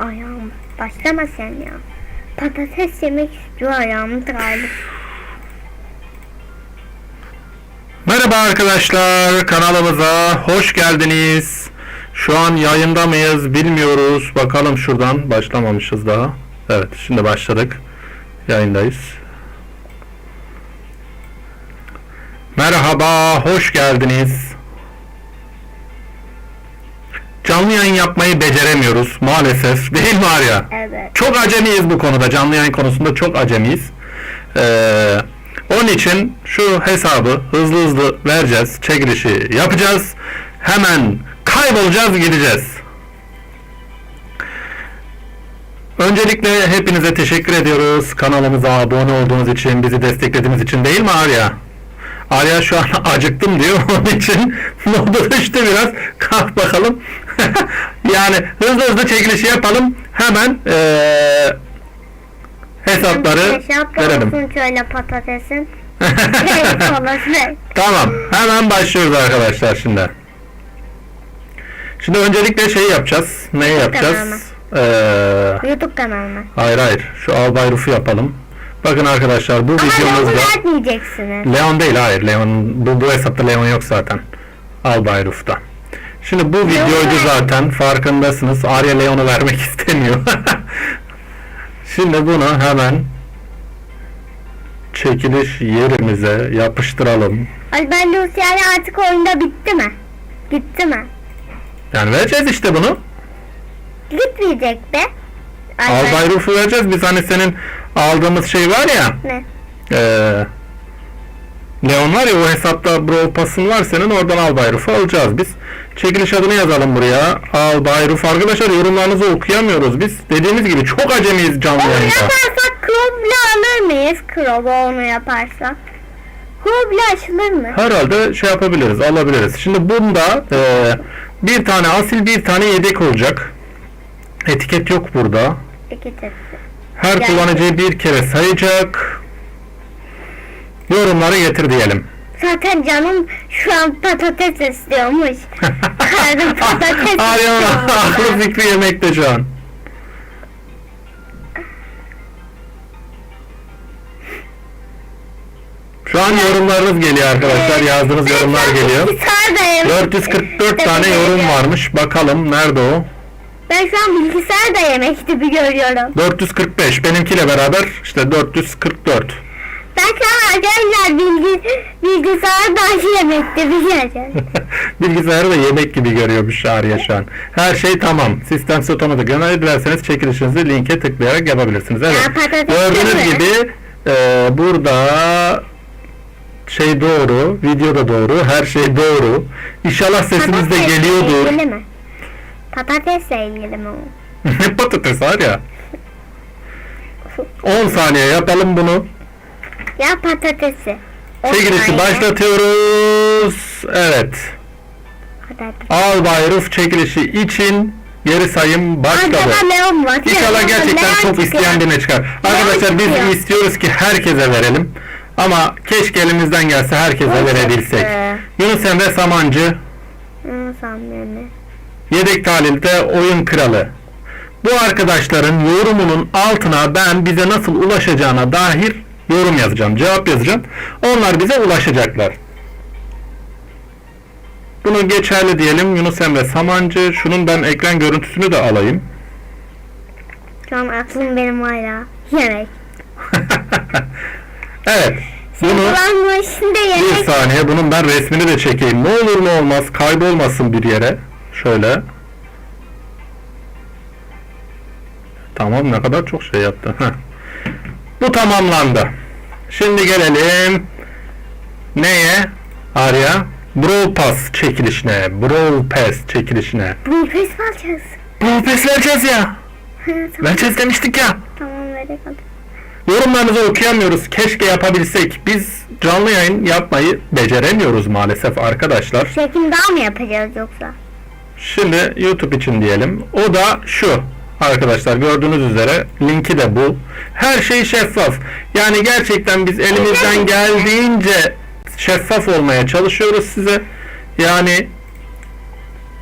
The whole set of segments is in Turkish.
Ayağım başlama sen ya. Patates yemek istiyor ayağım tıralı. Merhaba arkadaşlar kanalımıza hoş geldiniz. Şu an yayında mıyız bilmiyoruz. Bakalım şuradan başlamamışız daha. Evet şimdi başladık. Yayındayız. Merhaba hoş geldiniz. Canlı yayın yapmayı beceremiyoruz maalesef değil mi Arya? Evet. Çok acemiyiz bu konuda. Canlı yayın konusunda çok acemiyiz. Ee, onun için şu hesabı hızlı hızlı vereceğiz. Çekilişi yapacağız. Hemen kaybolacağız gideceğiz. Öncelikle hepinize teşekkür ediyoruz. Kanalımıza abone olduğunuz için, bizi desteklediğiniz için değil mi Arya? Arya şu an acıktım diyor. Onun için modu düştü biraz. Kalk bakalım. yani hızlı hızlı çekilişi yapalım. Hemen eee hesapları Hesap verelim. olsun şöyle patatesin. Tamam. Hemen başlıyoruz arkadaşlar şimdi. Şimdi öncelikle şey yapacağız. Neyi yapacağız? Eee YouTube kanalına. hayır hayır. Şu Albay Ruf'u yapalım. Bakın arkadaşlar bu Ama videomuzda vermeyeceksiniz. Leon değil hayır. Leon bu, bu hesapta Leon yok zaten. Albay Ruf'ta. Şimdi bu videoydu ver. zaten farkındasınız. Arya Leon'u vermek istemiyor. Şimdi bunu hemen çekiliş yerimize yapıştıralım. Ay ben Lucia'yla artık oyunda bitti mi? Gitti mi? Yani vereceğiz işte bunu. Gitmeyecek be. Albay Ruf'u vereceğiz. Biz hani senin aldığımız şey var ya. Ne? Eee Leon var ya o hesapta Brawl Pass'ın var senin oradan Albay Ruf'u alacağız biz. Çekiliş adını yazalım buraya. Albay Ruf. Arkadaşlar yorumlarınızı okuyamıyoruz biz. Dediğimiz gibi çok acemiyiz canlı Onu yayında. yaparsak Chrom'la alır mıyız? Chrom'u onu yaparsak. Chrom'la açılır mı? Herhalde şey yapabiliriz, alabiliriz. Şimdi bunda eee, bir tane asil, bir tane yedek olacak. Etiket yok burada. Tepsi. Her Yani- kullanıcı bir kere sayacak. Yorumları getir diyelim. Zaten canım şu an patates istiyormuş. Karnım patates Arya aklı fikri yemekte şu an. Şu an yorumlarınız geliyor arkadaşlar. Yazdığınız yorumlar geliyor. Bilgisayardayım. 444 İşte tane yorum varmış. Bakalım nerede o? Ben şu an bilgisayarda yemek gibi görüyorum. 445. Benimkiyle beraber işte 444. An arkadaşlar bilgi, bilgisayarda yemek gibi görüyorum. Bilgisayarı da yemek gibi görüyormuş Arya şu an. Her şey tamam. Sistem otomatik. Gönderdi dilerseniz çekilişinizi linke tıklayarak yapabilirsiniz. Evet. Ya patates Gördüğünüz mi? gibi e, burada şey doğru, video da doğru, her şey doğru. İnşallah sesimiz de Patatesle geliyordur. ilgili mi? Patatesle ilgili mi o? Patates var ya. 10 saniye yapalım bunu. Ya patatesi. O Çekilişi başlatıyoruz. Evet. Patates. Albay Ruf çekilişi için geri sayım başladı. İnşallah gerçekten çok isteyen birine çıkar. Arkadaşlar biz istiyoruz ki herkese verelim. Ama keşke elimizden gelse herkese verebilsek. Yunus Emre Samancı, Hı, sanmıyorum. yedek tahlilde oyun kralı. Bu arkadaşların yorumunun altına ben bize nasıl ulaşacağına dair yorum yazacağım, cevap yazacağım. Onlar bize ulaşacaklar. Bunu geçerli diyelim. Yunus Emre Samancı. Şunun ben ekran görüntüsünü de alayım. Şu an aklım benim hala. Yemek. evet. Bunu bir saniye. Bunun ben resmini de çekeyim. Ne olur ne olmaz. Kaybolmasın bir yere. Şöyle. Tamam ne kadar çok şey yaptı. Bu tamamlandı. Şimdi gelelim neye? Arya. Brawl Pass çekilişine. Brawl Pass çekilişine. Bu pes alacağız. Brawl Pass vereceğiz ya. Tamam, Vereceğiz demiştik ya. tamam hadi. Yorumlarınızı okuyamıyoruz. Keşke yapabilsek. Biz canlı yayın yapmayı beceremiyoruz maalesef arkadaşlar. Çekim daha mı yapacağız yoksa? Şimdi YouTube için diyelim. O da şu. Arkadaşlar gördüğünüz üzere linki de bu. Her şey şeffaf. Yani gerçekten biz elimizden geldiğince şeffaf olmaya çalışıyoruz size. Yani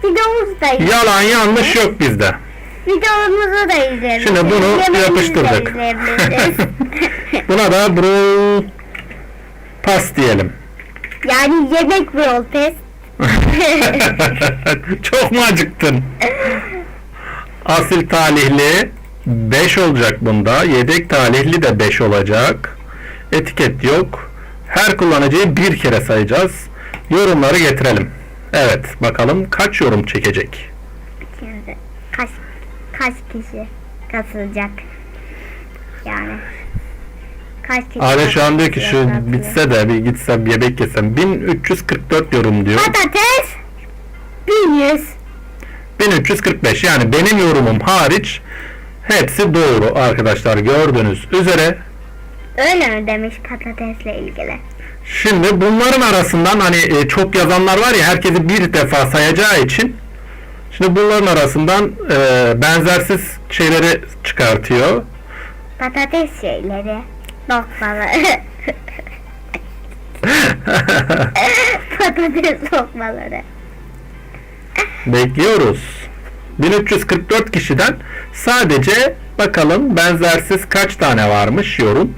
Videomuz da yalan yanlış yok bizde. Videomuzu da izleyebiliriz. Şimdi bunu yapıştırdık. Buna da Brawl Pass diyelim. yani yemek Brawl Pass. Çok mu acıktın? Asil talihli 5 olacak bunda. Yedek talihli de 5 olacak. Etiket yok. Her kullanıcıyı bir kere sayacağız. Yorumları getirelim. Evet bakalım kaç yorum çekecek. Şimdi kaç kaç kişi katılacak? Yani kaç kişi Aile şu an diyor ki şu katılacak? bitse de bir gitsem yemek yesem 1344 yorum diyor. Patates 1100 1345 yani benim yorumum hariç hepsi doğru arkadaşlar gördüğünüz üzere. öyle mi demiş patatesle ilgili? Şimdi bunların arasından hani e, çok yazanlar var ya herkesi bir defa sayacağı için şimdi bunların arasından e, benzersiz şeyleri çıkartıyor. Patates şeyleri. Lokmaları. Patates lokmaları. Bekliyoruz. 1344 kişiden sadece bakalım benzersiz kaç tane varmış yorum.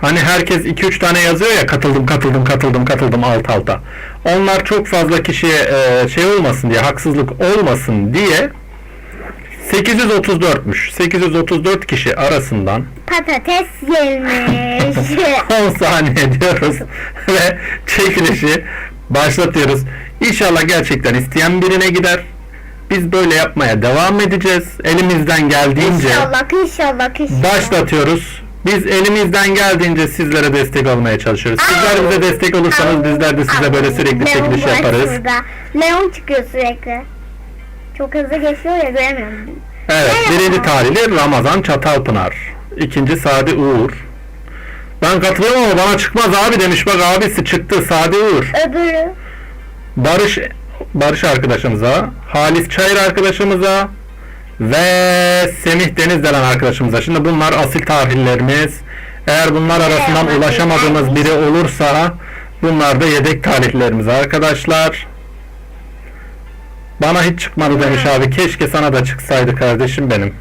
Hani herkes 2-3 tane yazıyor ya katıldım katıldım katıldım katıldım alt alta. Onlar çok fazla kişiye e, şey olmasın diye haksızlık olmasın diye 834'müş. 834 kişi arasından Patates gelmiş. 10 saniye diyoruz ve çekilişi başlatıyoruz. İnşallah gerçekten isteyen birine gider. Biz böyle yapmaya devam edeceğiz. Elimizden geldiğince inşallah inşallah inşallah. başlatıyoruz. Biz elimizden geldiğince sizlere destek olmaya çalışıyoruz. Sizler bize destek olursanız bizler de size böyle sürekli çekiliş yaparız. Leon çıkıyor sürekli. Çok hızlı geçiyor ya göremiyorum. Evet, birinci talihli Ramazan Çatalpınar. İkinci Sadi Uğur. Ben katılıyorum ama bana çıkmaz abi demiş. Bak abisi çıktı Sadi Uğur. Öbürü. Barış Barış arkadaşımıza, Halis Çayır arkadaşımıza ve Semih Deniz denen arkadaşımıza. Şimdi bunlar asil tarihlerimiz. Eğer bunlar arasından ulaşamadığımız biri olursa bunlar da yedek talihlerimiz arkadaşlar. Bana hiç çıkmadı demiş abi. Keşke sana da çıksaydı kardeşim benim.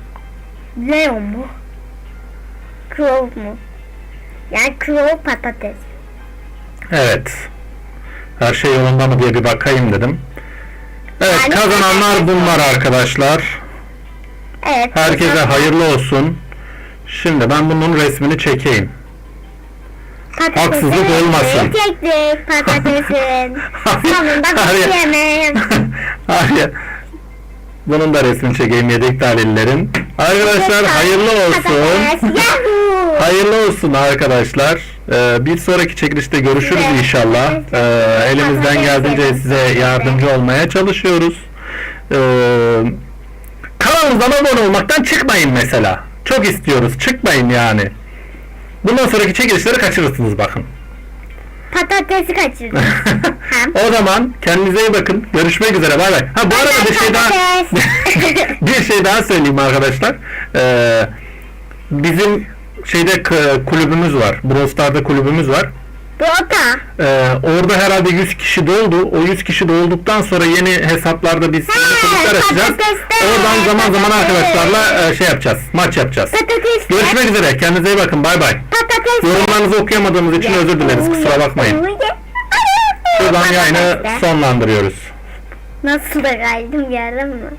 Leon mu? Crow mu? Yani Crow patates. Evet. Her şey yolunda mı diye bir bakayım dedim. Evet Yani kazananlar bunlar arkadaşlar. Evet. Herkese hayırlı olsun. Şimdi ben bunun resmini çekeyim. patatesin haksızlık olmasın. Çektik patatesin. Sonunda bir yemeğim. Hayır. Bunun da resmini çekeyim yedek talihlerin. Arkadaşlar hayırlı olsun. Hayırlı olsun arkadaşlar. Ee, bir sonraki çekilişte görüşürüz inşallah. Ee, elimizden geldiğince size yardımcı olmaya çalışıyoruz. Ee, kanalımıza abone olmaktan çıkmayın mesela. Çok istiyoruz. Çıkmayın yani. Bundan sonraki çekilişleri kaçırırsınız bakın. Patatesi kaçırdım. O zaman kendinize iyi bakın. Görüşmek üzere. Bay bay. Ha bu arada bir şey daha bir şey daha söyleyeyim arkadaşlar. Ee, bizim şeyde k- kulübümüz var. Brawl kulübümüz var. Bota. Ee, orada herhalde 100 kişi doldu. O 100 kişi dolduktan sonra yeni hesaplarda biz kulüpler açacağız. Oradan zaman zaman arkadaşlarla e, şey yapacağız. Maç yapacağız. Patates. Görüşmek üzere. Kendinize iyi bakın. Bay bay. Patates. Yorumlarınızı okuyamadığımız için özür dileriz. Kusura bakmayın. Buradan yayını sonlandırıyoruz. Nasıl da kaydım gördün mü?